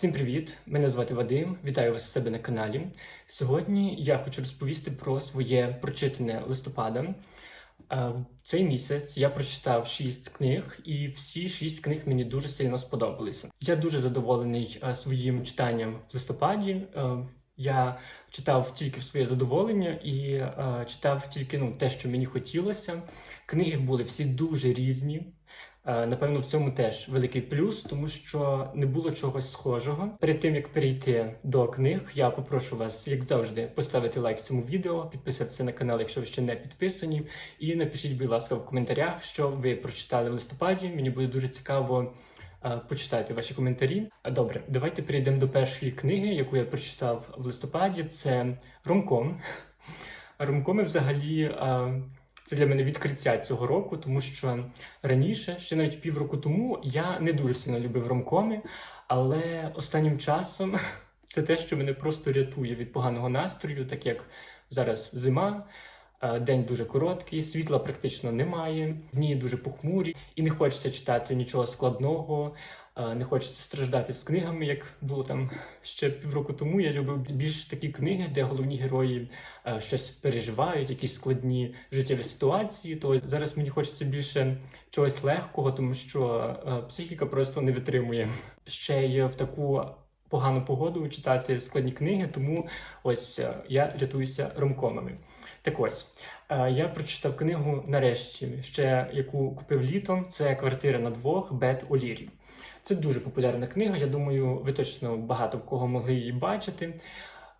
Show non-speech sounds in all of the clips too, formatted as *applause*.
Всім привіт! Мене звати Вадим. Вітаю вас у себе на каналі. Сьогодні я хочу розповісти про своє прочитане листопада. Е, цей місяць я прочитав шість книг, і всі шість книг мені дуже сильно сподобалися. Я дуже задоволений е, своїм читанням в листопаді. Е, Я читав тільки в своє задоволення і читав тільки ну, те, що мені хотілося. Книги були всі дуже різні. Е, Напевно, в цьому теж великий плюс, тому що не було чогось схожого. Перед тим як перейти до книг, я попрошу вас, як завжди, поставити лайк цьому відео, підписатися на канал, якщо ви ще не підписані, і напишіть, будь ласка, в коментарях, що ви прочитали в листопаді. Мені буде дуже цікаво е, почитати ваші коментарі. Добре, давайте перейдемо до першої книги, яку я прочитав в листопаді. Це Ромком. *laughs* Ромкоми взагалі. Це для мене відкриття цього року, тому що раніше, ще навіть півроку тому, я не дуже сильно любив ромкоми, але останнім часом *laughs* це те, що мене просто рятує від поганого настрою, так як зараз зима, е, день дуже короткий, світла практично немає, дні дуже похмурі, і не хочеться читати нічого складного, не хочеться страждати з книгами, як було там ще півроку тому. Я любив більш такі книги, де головні герої е, щось переживають, якісь складні життєві ситуації. То зараз мені хочеться більше чогось легкого, тому що е, психіка просто не витримує. Ще й в таку погану погоду читати складні книги, тому ось е, я рятуюся ромкомами. Так ось я прочитав книгу нарешті, ще яку купив літом. Це квартира на двох Бет Олірі. Це дуже популярна книга. Я думаю, ви точно багато в кого могли її бачити.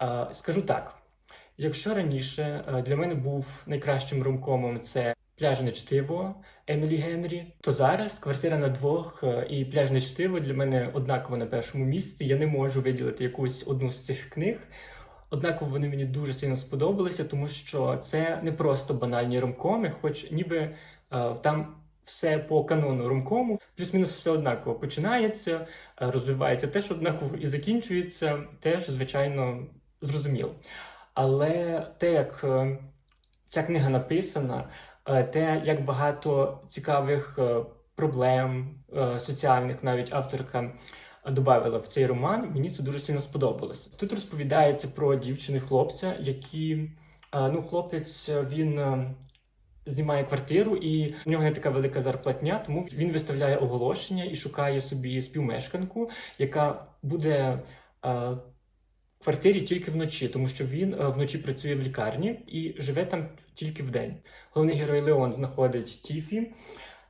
Е, Скажу так: якщо раніше е, для мене був найкращим ромкомом це пляжне чтиво Емілі Генрі, то зараз квартира на двох е, і пляжне чтиво для мене однаково на першому місці. Я не можу виділити якусь одну з цих книг. Однаково вони мені дуже сильно сподобалися, тому що це не просто банальні ромкоми, хоч ніби е, там все по канону ромкому, плюс-мінус все однаково починається, е, розвивається теж однаково і закінчується теж, звичайно, зрозуміло. Але те, як е, ця книга написана, е, те, як багато цікавих проблем соціальних навіть авторка додавала в цей роман, мені це дуже сильно сподобалося. Тут розповідається про дівчину і хлопця, які ну, хлопець він. Знімає квартиру, і в нього не така велика зарплатня, тому він виставляє оголошення і шукає собі співмешканку, яка буде е, квартирі тільки вночі, тому що він е, вночі працює в лікарні і живе там тільки вдень. Головний герой Леон знаходить Тіфі,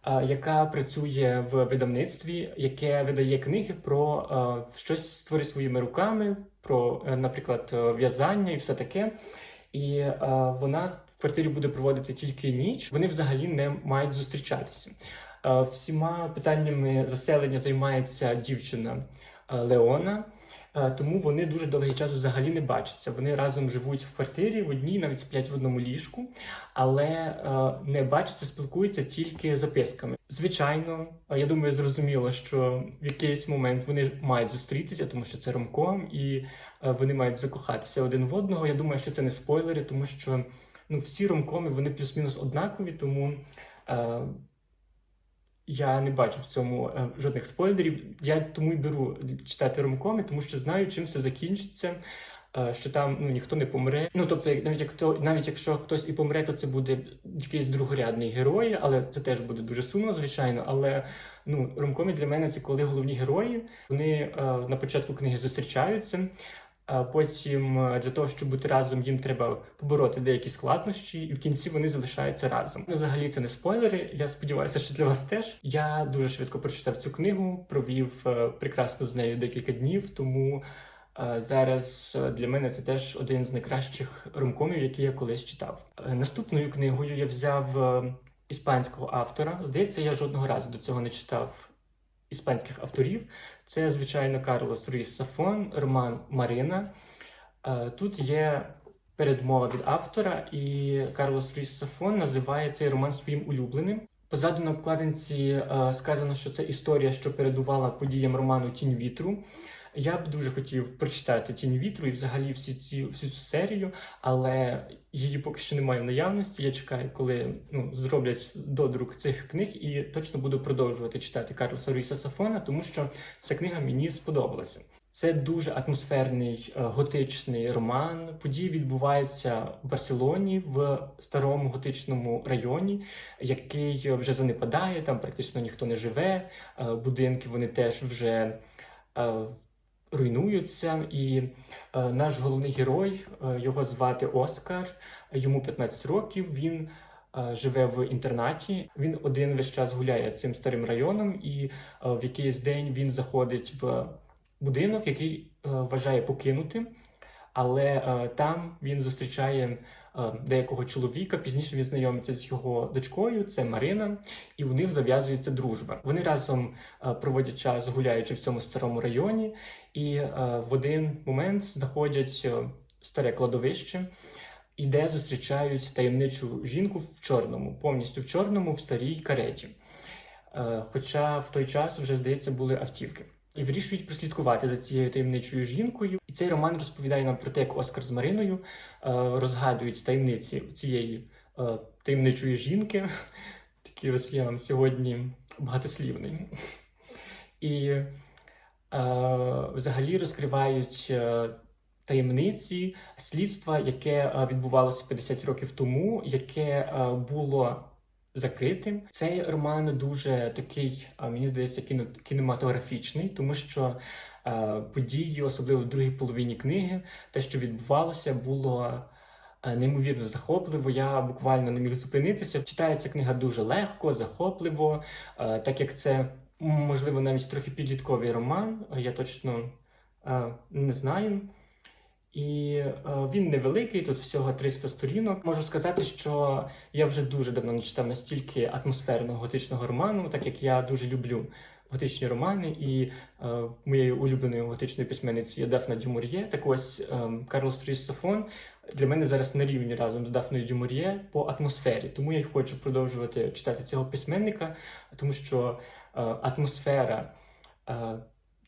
е, яка працює в видавництві, яке видає книги про е, щось створить своїми руками, про, наприклад, в'язання і все таке. І вона квартирі буде проводити тільки ніч. Вони взагалі не мають зустрічатися. Е, всіма питаннями заселення займається дівчина е, Леона. Е, Тому вони дуже довгий час взагалі не бачаться. Вони разом живуть в квартирі в одній, навіть сплять в одному ліжку, але не бачаться, спілкуються тільки записками. Звичайно, я думаю, зрозуміло, що в якийсь момент вони мають зустрітися, тому що це ромком, і вони мають закохатися один в одного. Я думаю, що це не спойлери, тому що ну, всі ромкоми вони плюс-мінус однакові, тому. Е, я не бачу в цьому е, жодних спойлерів. Я тому й беру читати ромкоми, тому що знаю, чим все закінчиться. е, Що там ну ніхто не помре. Ну тобто, навіть як то, навіть якщо хтось і помре, то це буде якийсь другорядний герой, але це теж буде дуже сумно, звичайно. Але ну ромкомі для мене це коли головні герої вони е, на початку книги зустрічаються. А потім е, для того, щоб бути разом, їм треба побороти деякі складнощі, і в кінці вони залишаються разом. Ну, взагалі це не спойлери. Я сподіваюся, що для вас теж. Я дуже швидко прочитав цю книгу, провів е, прекрасно з нею декілька днів. Тому е, зараз для мене це теж один з найкращих ромкомів, які я колись читав. Наступною книгою я взяв іспанського автора. Здається, я жодного разу до цього не читав іспанських авторів. Це, звичайно, Карлос Руїс Сафон, роман Марина. Е, Тут є передмова від автора, і Карлос Руїс Сафон називає цей роман своїм улюбленим. Позаду на обкладинці е, сказано, що це історія, що передувала подіям роману Тінь вітру. Я б дуже хотів прочитати Тінь вітру і взагалі всі ці, всю цю серію, але її поки що немає в наявності. Я чекаю, коли ну, зроблять додрук цих книг, і точно буду продовжувати читати Карлоса Руїса Сафона, тому що ця книга мені сподобалася. Це дуже атмосферний е, готичний роман. Події відбуваються в Барселоні в старому готичному районі, який вже занепадає. Там практично ніхто не живе. е, Будинки вони теж вже е, руйнуються. І е, наш головний герой, е, його звати Оскар. Йому 15 років. Він е, живе в інтернаті. Він один весь час гуляє цим старим районом, і е, в якийсь день він заходить в будинок, який е, вважає покинутим. Але е, там він зустрічає деякого чоловіка. Пізніше він знайомиться з його дочкою, це Марина, і у них зав'язується дружба. Вони разом е, проводять час, гуляючи в цьому старому районі, і е, в один момент знаходять е, старе кладовище, і де зустрічають таємничу жінку в чорному, повністю в чорному, в старій кареті. Е, Хоча в той час вже, здається, були автівки. І вирішують прослідкувати за цією таємничою жінкою. І цей роман розповідає нам про те, як Оскар з Мариною е, розгадують таємниці цієї е, таємничої жінки. *laughs* Такий ось я сьогодні багатослівний. *laughs* І е, взагалі розкривають таємниці слідства, яке відбувалося 50 років тому, яке було закритим. Цей роман дуже такий, мені здається, кіно, кінематографічний, тому що е, події, особливо в другій половині книги, те, що відбувалося, було. е, Неймовірно захопливо, я буквально не міг зупинитися. Читається книга дуже легко, захопливо, е, так як це можливо навіть трохи підлітковий роман, я точно е, не знаю. І е, він невеликий, тут всього 300 сторінок. Можу сказати, що я вже дуже давно не читав настільки атмосферного готичного роману, так як я дуже люблю готичні романи, і е, моєю улюбленою готичною письменницею є Дафна Дюмур'є. Так ось е, Карлос Тріс для мене зараз на рівні разом з Дафною Дюмур'є по атмосфері. Тому я й хочу продовжувати читати цього письменника, тому що е, атмосфера. е,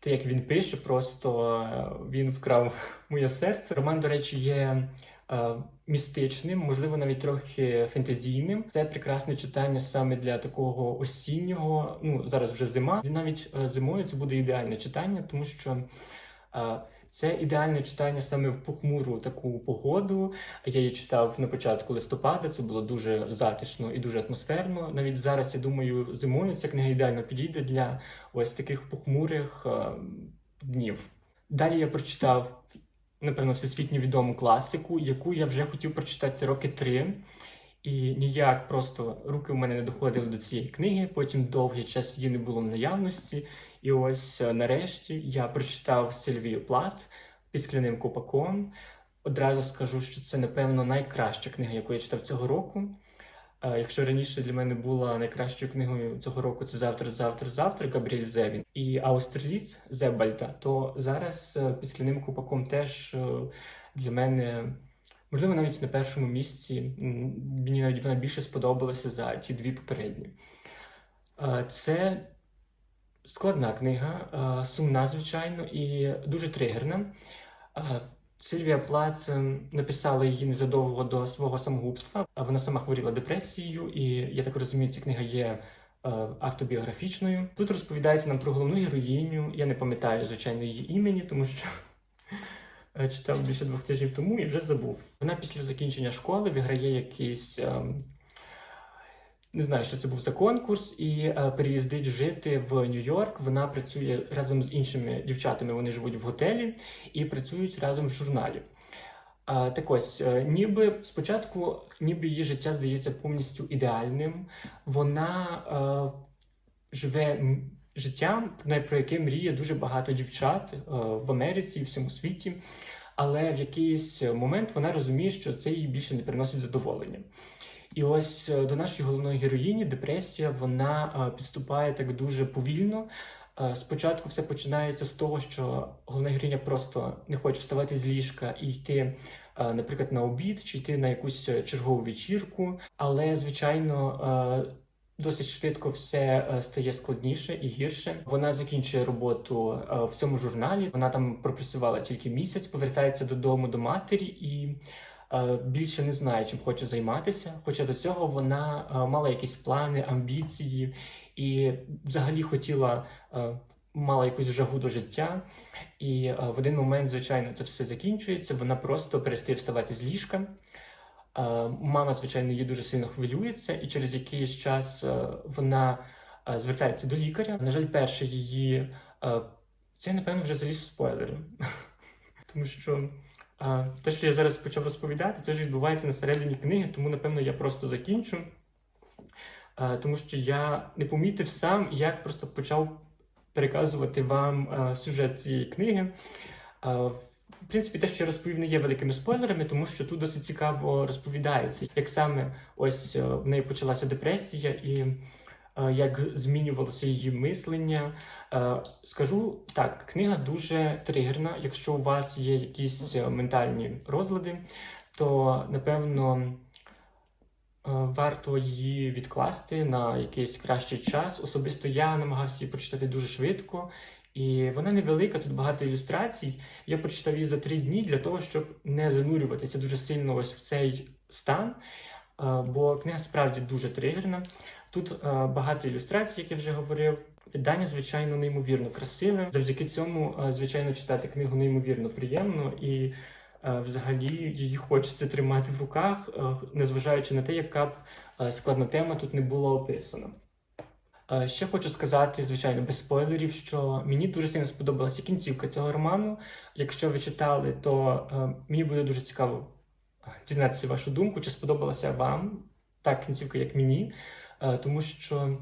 те, як він пише, просто е, він вкрав *laughs* моє серце. Роман, до речі, є е, містичним, можливо, навіть трохи фентезійним. Це прекрасне читання саме для такого осіннього. Ну зараз вже зима. І навіть е, зимою це буде ідеальне читання, тому що. Це ідеальне читання саме в похмуру таку погоду. Я її читав на початку листопада. Це було дуже затишно і дуже атмосферно. Навіть зараз я думаю, зимою ця книга ідеально підійде для ось таких похмурих е, днів. Далі я прочитав, напевно, всесвітньо відому класику, яку я вже хотів прочитати роки три. І ніяк просто руки в мене не доходили до цієї книги. Потім довгий час її не було в наявності. І ось е, нарешті я прочитав Сильвію Плат під скляним купаком. Одразу скажу, що це, напевно, найкраща книга, яку я читав цього року. Е, Якщо раніше для мене була найкращою книгою цього року це завтра, завтра, завтра Габріель Зевін і Аустерліц Зебальда, то зараз е, під скляним купаком теж для мене, можливо, навіть на першому місці. Мені навіть вона більше сподобалася за ті дві попередні. Е, Це складна книга, е, сумна, звичайно, і дуже тригерна. Е, Сильвія Плат написала її незадовго до свого самогубства. Вона сама хворіла депресією, і я так розумію, ця книга є автобіографічною. Тут розповідається нам про головну героїню. Я не пам'ятаю, звичайно, її імені, тому що читав більше двох тижнів тому і вже забув. Вона після закінчення школи виграє якийсь. ем, не знаю, що це був за конкурс, і е, переїздить жити в Нью-Йорк. Вона працює разом з іншими дівчатами. Вони живуть в готелі і працюють разом в журналі. Так ось, е, ніби спочатку, ніби її життя здається повністю ідеальним. Вона е, живе життям, про яке мріє дуже багато дівчат е, в Америці і всьому світі. Але в якийсь момент вона розуміє, що це їй більше не приносить задоволення. І ось е, до нашої головної героїні депресія вона е, підступає так дуже повільно. Спочатку все починається з того, що головна героїня просто не хоче вставати з ліжка і йти, наприклад, на обід чи йти на якусь чергову вечірку. Але, звичайно, досить швидко все е, стає складніше і гірше. Вона закінчує роботу е, в цьому журналі. Вона там пропрацювала тільки місяць, повертається додому до матері і е, більше не знає, чим хоче займатися. Хоча до цього вона мала якісь плани, амбіції і взагалі хотіла мала якусь жагу до життя. І в один момент, звичайно, це все закінчується. Вона просто перестає вставати з ліжка. Е, Мама, звичайно, її дуже сильно хвилюється, і через якийсь час е, вона е, звертається до лікаря. На жаль, перше її це, напевно, вже заліз в спойлери. *laughs* Тому що те, що я зараз почав розповідати, це ж відбувається на середині книги, тому, напевно, я просто закінчу. Тому що я не помітив сам, як просто почав переказувати вам сюжет цієї книги. В принципі, те, що я розповів, не є великими спойлерами, тому що тут досить цікаво розповідається, як саме ось е, в неї почалася депресія і е, як змінювалося її мислення. Е, Скажу так, книга дуже тригерна. Якщо у вас є якісь ментальні розлади, то напевно. Варто її відкласти на якийсь кращий час. Особисто я намагався її прочитати дуже швидко, і вона невелика, тут багато ілюстрацій. Я прочитав її за три дні для того, щоб не занурюватися дуже сильно ось в цей стан, е, бо книга справді дуже тригерна. Тут е, багато ілюстрацій, як я вже говорив. Видання, звичайно, неймовірно красиве. Завдяки цьому, е, звичайно, читати книгу неймовірно приємно і взагалі її хочеться тримати в руках, незважаючи на те, яка б складна тема тут не була описана. Е, Ще хочу сказати, звичайно, без спойлерів, що мені дуже сильно сподобалася кінцівка цього роману. Якщо ви читали, то е, мені буде дуже цікаво дізнатися вашу думку, чи сподобалася вам та кінцівка, як мені, Е, тому що.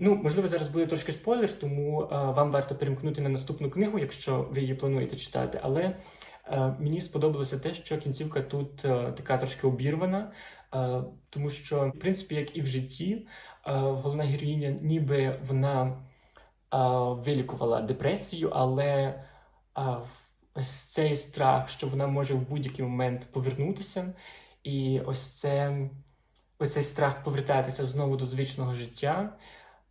Ну, можливо, зараз буде трошки спойлер, тому е, вам варто перемкнути на наступну книгу, якщо ви її плануєте читати. Але е, мені сподобалося те, що кінцівка тут е, така трошки обірвана, е, тому що, в принципі, як і в житті, е, головна героїня, ніби вона е, вилікувала депресію, але е, ось цей страх, що вона може в будь-який момент повернутися, і ось це. Ось страх повертатися знову до звичного життя.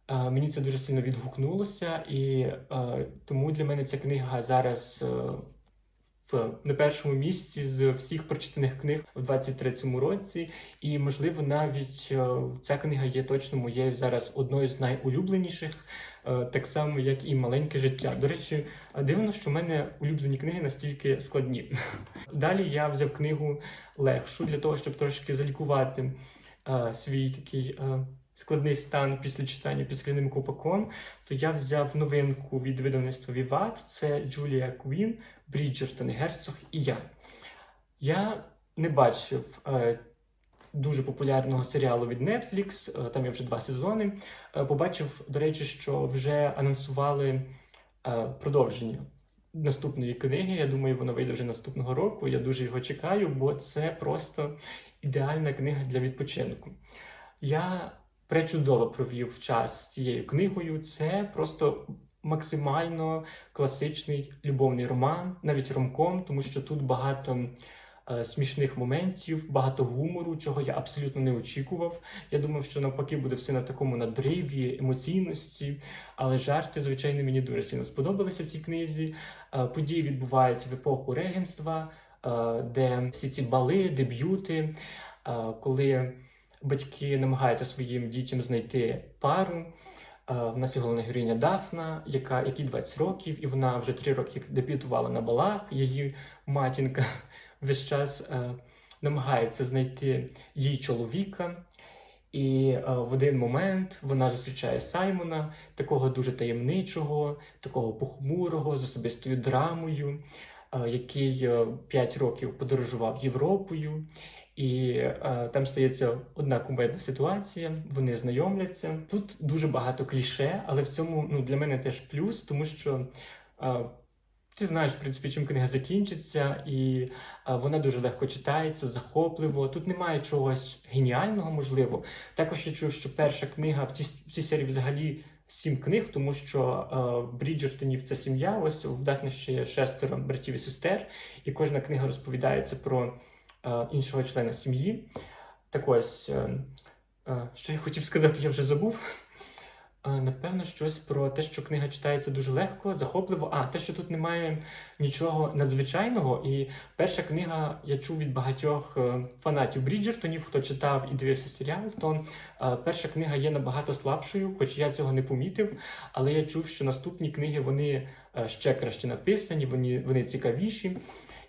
Е, Мені це дуже сильно відгукнулося, і е, тому для мене ця книга зараз е, на першому місці з всіх прочитаних книг у 23-му році. І, можливо, навіть е, ця книга є точно моєю зараз одною з найулюбленіших, е, так само як і маленьке життя. До речі, дивно, що в мене улюблені книги настільки складні. *laughs* Далі я взяв книгу легшу для того, щоб трошки залікувати е, свій такий складний стан після читання під купаком, то я взяв новинку від видавництва Віват. Це Джулія Квін, Бріджертон, Герцог і я. Я не бачив е, дуже популярного серіалу від Netflix, е, там є вже два сезони. Е, побачив, до речі, що вже анонсували е, продовження наступної книги. Я думаю, воно вийде вже наступного року. Я дуже його чекаю, бо це просто ідеальна книга для відпочинку. Я пречудово провів час з цією книгою. Це просто максимально класичний любовний роман, навіть ромком, тому що тут багато. е, Смішних моментів, багато гумору, чого я абсолютно не очікував. Я думав, що навпаки буде все на такому надриві, емоційності, але жарти, звичайно, мені дуже сильно сподобалися в цій книзі. Е, Події відбуваються в епоху регенства, е, де всі ці бали, деб'юти, коли батьки намагаються своїм дітям знайти пару. Е, В нас є головна героїня Дафна, яка якій 20 років, і вона вже 3 роки дебютувала на балах. Її матінка *laughs* весь час е, намагається знайти їй чоловіка. І е, в один момент вона зустрічає Саймона, такого дуже таємничого, такого похмурого, з особистою драмою, який 5 років подорожував Європою. І е, там стається одна кумедна ситуація, вони знайомляться. Тут дуже багато кліше, але в цьому ну, для мене теж плюс, тому що е, ти знаєш, в принципі, чим книга закінчиться, і е, вона дуже легко читається, захопливо. Тут немає чогось геніального, можливо. Також я чув, що перша книга в цій, в цій серії взагалі. Сім книг, тому що е, Бріджертонів це сім'я. Ось в Дафні ще є шестеро братів і сестер, і кожна книга розповідається про іншого члена сім'ї. Так ось, е, е, що я хотів сказати, я вже забув. Е, Напевно, щось про те, що книга читається дуже легко, захопливо. А те, що тут немає нічого надзвичайного. І перша книга я чув від багатьох е, фанатів Бріджертонів, хто читав і дивився серіал, то е, перша книга є набагато слабшою, хоч я цього не помітив. Але я чув, що наступні книги вони е, ще краще написані, вони, вони цікавіші.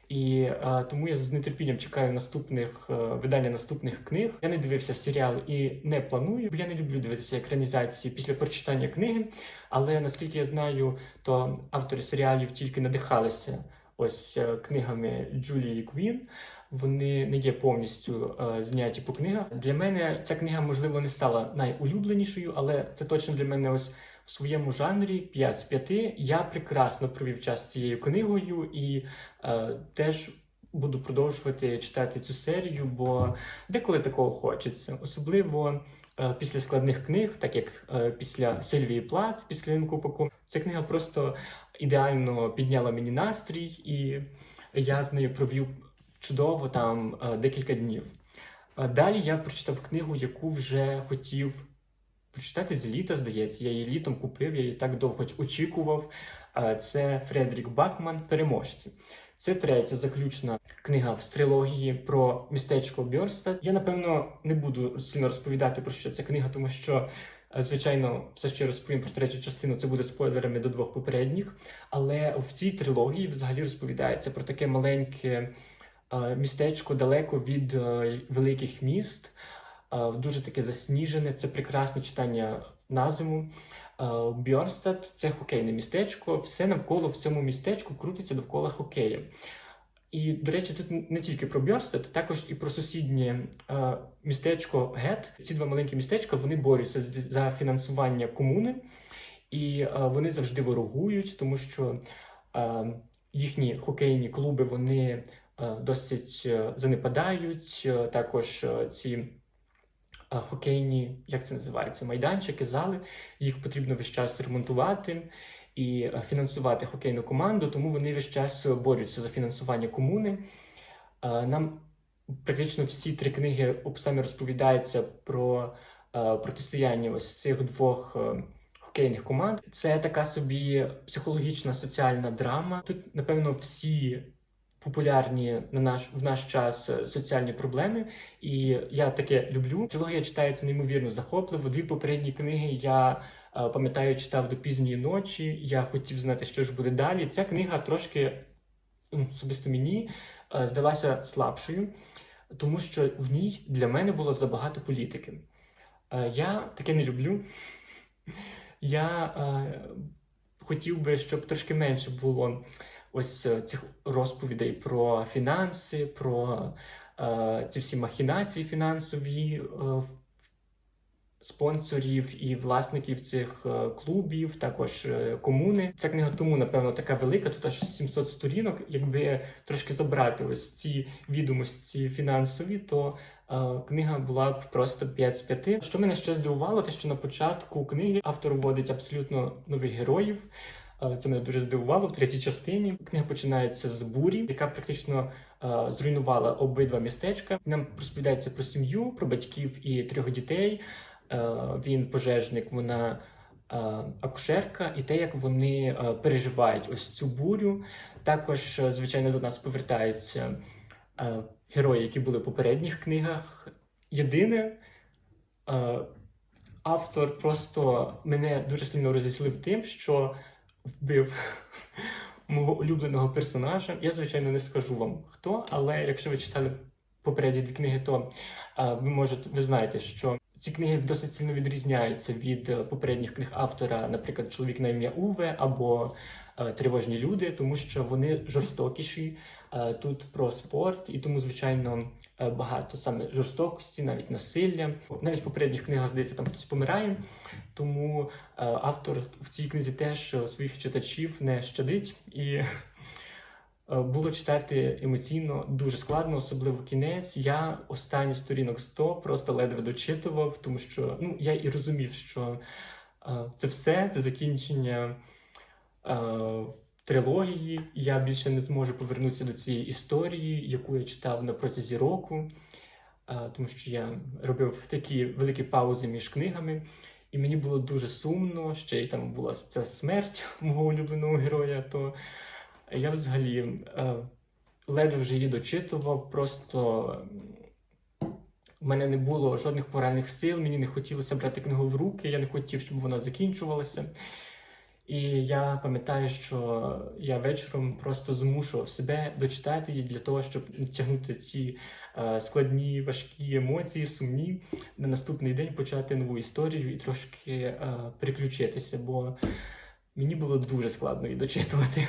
І е, тому я з нетерпінням чекаю наступних е, видання наступних книг. Я не дивився серіал і не планую, бо я не люблю дивитися екранізації після прочитання книги. Але наскільки я знаю, то автори серіалів тільки надихалися ось е, книгами Джулії Квін. Вони не є повністю е, зняті по книгах. Для мене ця книга, можливо, не стала найулюбленішою, але це точно для мене ось в своєму жанрі 5 з 5. Я прекрасно провів час цією книгою і е, теж буду продовжувати читати цю серію, бо деколи такого хочеться, особливо е, після складних книг, так як е, після Сильвії Плат, після Купаку. Ця книга просто ідеально підняла мені настрій, і я з нею провів чудово там е, декілька днів. Е, Далі я прочитав книгу, яку вже хотів прочитати з літа, здається. Я її літом купив, я її так довго очікував. Це Фредерік Бакман Переможці. Це третя заключна книга в трилогії про містечко Бьорстад. Я напевно не буду сильно розповідати про що ця книга, тому що, е, звичайно, все ще розповім про третю частину. Це буде спойлерами до двох попередніх. Але в цій трилогії взагалі розповідається про таке маленьке е, містечко далеко від е, великих міст. Дуже таке засніжене, це прекрасне читання на зиму. Бьорстад це хокейне містечко. Все навколо в цьому містечку крутиться довкола хокею. І, до речі, тут не тільки про Бьорстад, також і про сусіднє містечко Гет. Ці два маленькі містечка вони борються за фінансування комуни, і вони завжди ворогують, тому що їхні хокейні клуби вони досить е, занепадають. Також е, ці хокейні, як це називається, майданчики, зали. Їх потрібно весь час ремонтувати і е, фінансувати хокейну команду, тому вони весь час борються за фінансування комуни. Е, Нам практично всі три книги саме розповідаються про е, протистояння ось цих двох е, хокейних команд. Це така собі психологічна соціальна драма. Тут, напевно, всі популярні на наш в наш час е, соціальні проблеми, і я таке люблю. Трилогія читається неймовірно захопливо. Дві попередні книги я е, пам'ятаю, читав до пізньої ночі. Я хотів знати, що ж буде далі. Ця книга трошки особисто мені е, здалася слабшою, тому що в ній для мене було забагато політики. Я таке не люблю. Я хотів би, щоб трошки менше було ось е, цих розповідей про фінанси, про е, ці всі махінації фінансові е, спонсорів і власників цих е, клубів, також е, комуни. Ця книга тому, напевно, така велика, тут аж 700 сторінок. Якби трошки забрати ось ці відомості фінансові, то книга була б просто 5 з 5. Що мене ще здивувало, те, що на початку книги автор вводить абсолютно нових героїв. Це мене дуже здивувало в третій частині. Книга починається з бурі, яка практично зруйнувала обидва містечка. Нам розповідається про сім'ю, про батьків і трьох дітей. Він пожежник, вона акушерка, і те, як вони переживають ось цю бурю. Також, звичайно, до нас повертаються герої, які були в попередніх книгах. Єдине, автор просто мене дуже сильно розіслив тим, що вбив *laughs* мого улюбленого персонажа. Я, звичайно, не скажу вам хто, але якщо ви читали попередні дві книги, то а, ви можете, ви знаєте, що ці книги досить сильно відрізняються від е, попередніх книг автора, наприклад, Чоловік на ім'я Уве або Тривожні люди, тому що вони жорстокіші. Е, Тут про спорт, і тому, звичайно, е, багато саме жорстокості, навіть насилля. Навіть в попередніх книгах, здається, там хтось помирає. Тому е, автор в цій книзі теж е, своїх читачів не щадить. І е, було читати емоційно дуже складно, особливо кінець. Я останні сторінок 100 просто ледве дочитував, тому що ну, я і розумів, що е, це все, це закінчення е, трилогії. Я більше не зможу повернутися до цієї історії, яку я читав на протязі року, е, тому що я робив такі великі паузи між книгами. І мені було дуже сумно, ще й там була ця смерть *laughs* мого улюбленого героя. То я взагалі е, ледве вже її дочитував, просто в мене не було жодних поральних сил, мені не хотілося брати книгу в руки, я не хотів, щоб вона закінчувалася. І я пам'ятаю, що я вечором просто змушував себе дочитати її для того, щоб тягнути ці е, складні, важкі емоції, сумні, на наступний день почати нову історію і трошки е, переключитися, бо мені було дуже складно її дочитувати.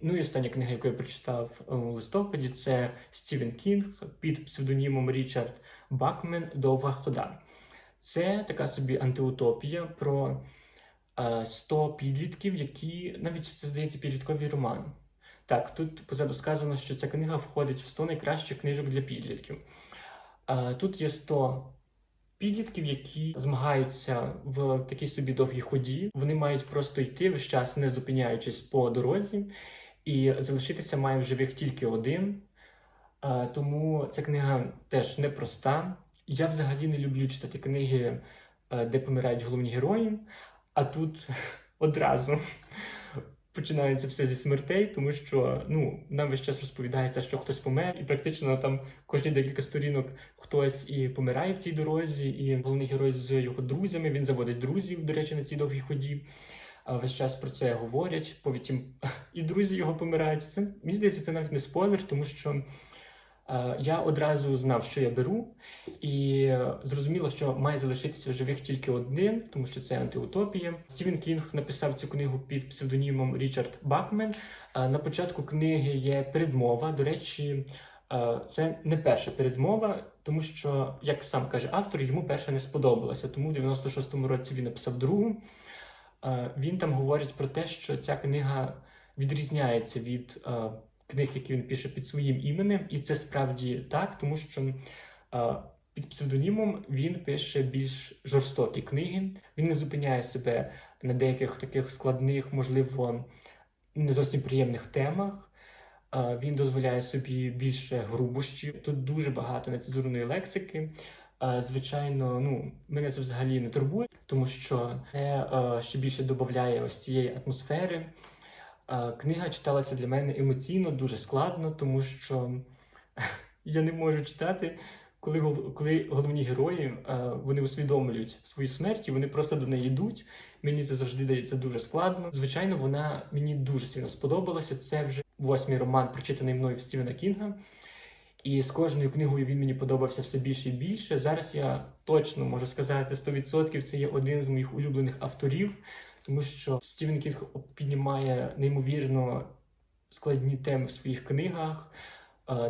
Ну і остання книга, яку я прочитав е, у листопаді, це Стівен Кінг під псевдонімом Річард Бакмен Довга хода. Це така собі антиутопія про 100 підлітків, які навіть це здається підлітковий роман. Так, тут позаду сказано, що ця книга входить в 100 найкращих книжок для підлітків. Е, Тут є 100 підлітків, які змагаються в такій собі довгій ході. Вони мають просто йти весь час, не зупиняючись по дорозі, і залишитися має в живих тільки один. Е, Тому ця книга теж непроста. Я взагалі не люблю читати книги, е, де помирають головні герої, а тут *laughs* одразу починається все зі смертей, тому що ну, нам весь час розповідається, що хтось помер, і практично там кожні декілька сторінок хтось і помирає в цій дорозі, і головний герой з його друзями він заводить друзів, до речі, на цій довгій ході. Весь час про це говорять, потім *laughs* і друзі його помирають. Це мені здається, це навіть не спойлер, тому що я одразу знав, що я беру, і е, зрозуміло, що має залишитися в живих тільки один, тому що це антиутопія. Стівен Кінг написав цю книгу під псевдонімом Річард Бакмен. На початку книги є передмова. До речі, е, це не перша передмова, тому що, як сам каже автор, йому перша не сподобалася. Тому в 96-му році він написав другу. Він там говорить про те, що ця книга відрізняється від е, книг, які він пише під своїм іменем, і це справді так, тому що е, під псевдонімом він пише більш жорстокі книги. Він не зупиняє себе на деяких таких складних, можливо, не зовсім приємних темах. Е, Він дозволяє собі більше грубощі. Тут дуже багато нецензурної лексики. Е, Звичайно, ну мене це взагалі не турбує, тому що це ще більше додає ось цієї атмосфери. Книга читалася для мене емоційно дуже складно, тому що *laughs* я не можу читати, коли, коли головні герої вони усвідомлюють свою смерть і вони просто до неї йдуть. Мені це завжди дається дуже складно. Звичайно, вона мені дуже сильно сподобалася. Це вже восьмий роман, прочитаний мною в Стівена Кінга. І з кожною книгою він мені подобався все більше і більше. Зараз я точно можу сказати 100% це є один з моїх улюблених авторів, тому що Стівен Кінг піднімає неймовірно складні теми в своїх книгах.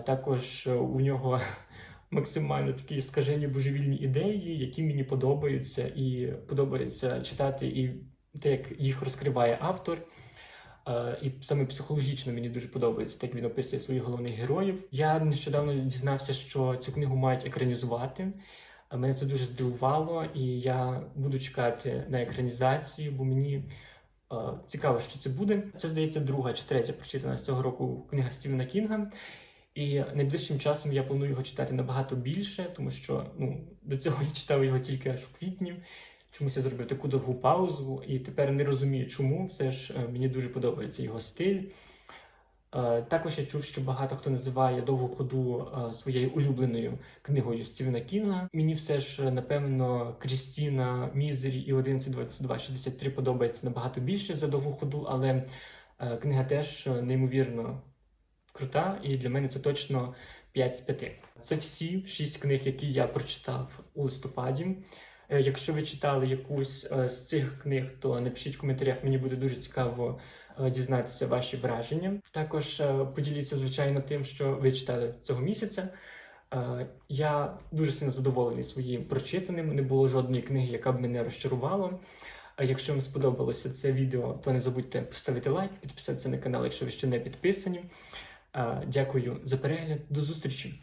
Також е, у нього *laughs* максимально такі скажені божевільні ідеї, які мені подобаються, і подобається читати, і те, як їх розкриває автор. І саме психологічно мені дуже подобається, так він описує своїх головних героїв. Я нещодавно дізнався, що цю книгу мають екранізувати. Мене це дуже здивувало, і я буду чекати на екранізацію, бо мені е, цікаво, що це буде. Це здається друга чи третя прочитана з цього року книга Стівена Кінга. І найближчим часом я планую його читати набагато більше, тому що ну, до цього я читав його тільки аж у квітні. Чомусь я зробив таку довгу паузу, і тепер не розумію, чому. Все ж е, мені дуже подобається його стиль. Е, Також я чув, що багато хто називає довгу ходу е, своєю улюбленою книгою Стівена Кінга. Мені все ж, е, напевно, Крістіна, Мізері і 11.22.63 подобається набагато більше за довгу ходу, але книга теж неймовірно крута, і для мене це точно 5 з 5. Це всі 6 книг, які я прочитав у листопаді. Якщо ви читали якусь з цих книг, то напишіть в коментарях, мені буде дуже цікаво дізнатися ваші враження. Також е, поділіться, звичайно, тим, що ви читали цього місяця. Е, Я дуже сильно задоволений своїм прочитаним. Не було жодної книги, яка б мене розчарувала. Якщо вам сподобалося це відео, то не забудьте поставити лайк, підписатися на канал, якщо ви ще не підписані. Е, Дякую за перегляд. До зустрічі!